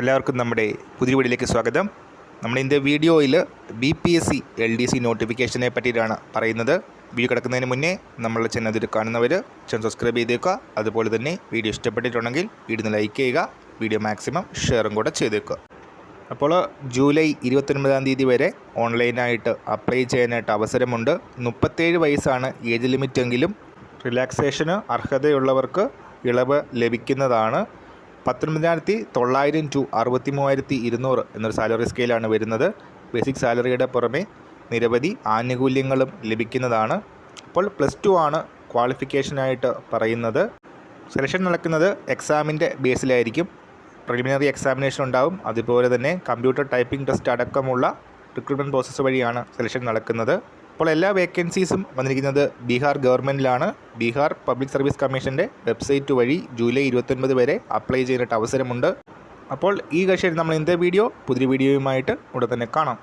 എല്ലാവർക്കും നമ്മുടെ പുതിയ വീഡിയോയിലേക്ക് സ്വാഗതം. നമ്മൾ ഇന്നത്തെ വീഡിയോയിൽ B P S C L D C നോട്ടിഫിക്കേഷനെ പറ്റിയിട്ടാണ് പറയുന്നത്. വീഡിയോ കിടക്കുന്നതിന് മുന്നേ നമ്മൾ ചാനൽ കാണുന്നവർ ചാനൽ സബ്സ്ക്രൈബ് ചെയ്തേക്കുക. അതുപോലെ തന്നെ വീഡിയോ ഇഷ്ടപ്പെട്ടിട്ടുണ്ടെങ്കിൽ വീഡിയോ ലൈക്ക് ചെയ്യുക. വീഡിയോ മാക്സിമം ഷെയറും കൂടെ ചെയ്തേക്കുക. അപ്പോൾ ജൂലൈ ഇരുപത്തൊൻപതാം തീയതി വരെ ഓൺലൈനായിട്ട് അപ്ലൈ ചെയ്യാനായിട്ട് അവസരമുണ്ട്. മുപ്പത്തേഴ് വയസ്സാണ് ഏജ് ലിമിറ്റെങ്കിലും റിലാക്സേഷന് അർഹതയുള്ളവർക്ക് ഇളവ് ലഭിക്കുന്നതാണ് പത്തൊൻപതിനായിരത്തി തൊള്ളായിരം ടു അറുപത്തി മൂവായിരത്തി ഇരുന്നൂറ് എന്നൊരു സാലറി സ്കെയിലാണ് വരുന്നത് ബേസിക് സാലറിയുടെ പുറമെ നിരവധി ആനുകൂല്യങ്ങളും ലഭിക്കുന്നതാണ്. അപ്പോൾ പ്ലസ് ടു ആണ് ക്വാളിഫിക്കേഷനായിട്ട് പറയുന്നത്. സെലക്ഷൻ നടക്കുന്നത് എക്സാമിന്റെ ബേസിലായിരിക്കും പ്രിലിമിനറി എക്സാമിനേഷൻ ഉണ്ടാവും. അതുപോലെ തന്നെ കമ്പ്യൂട്ടർ ടൈപ്പിംഗ് ടെസ്റ്റ് അടക്കമുള്ള റിക്രൂട്ട്മെന്റ് പ്രോസസ്സ് വഴിയാണ് സെലക്ഷൻ നടക്കുന്നത്. അപ്പോൾ എല്ലാ വേക്കൻസീസും വന്നിരിക്കുന്നത് ബീഹാർ ഗവൺമെന്റിലാണ് ബീഹാർ പബ്ലിക് സർവീസ് കമ്മീഷന്റെ വെബ്സൈറ്റ് വഴി ജൂലൈ ഇരുപത്തൊൻപത് വരെ അപ്ലൈ ചെയ്യാനായിട്ട് അവസരമുണ്ട്. അപ്പോൾ ഈ കക്ഷിയിൽ നമ്മൾ ഇന്നത്തെ വീഡിയോ പുതിയ വീഡിയോയുമായിട്ട് ഉടൻ തന്നെ കാണാം.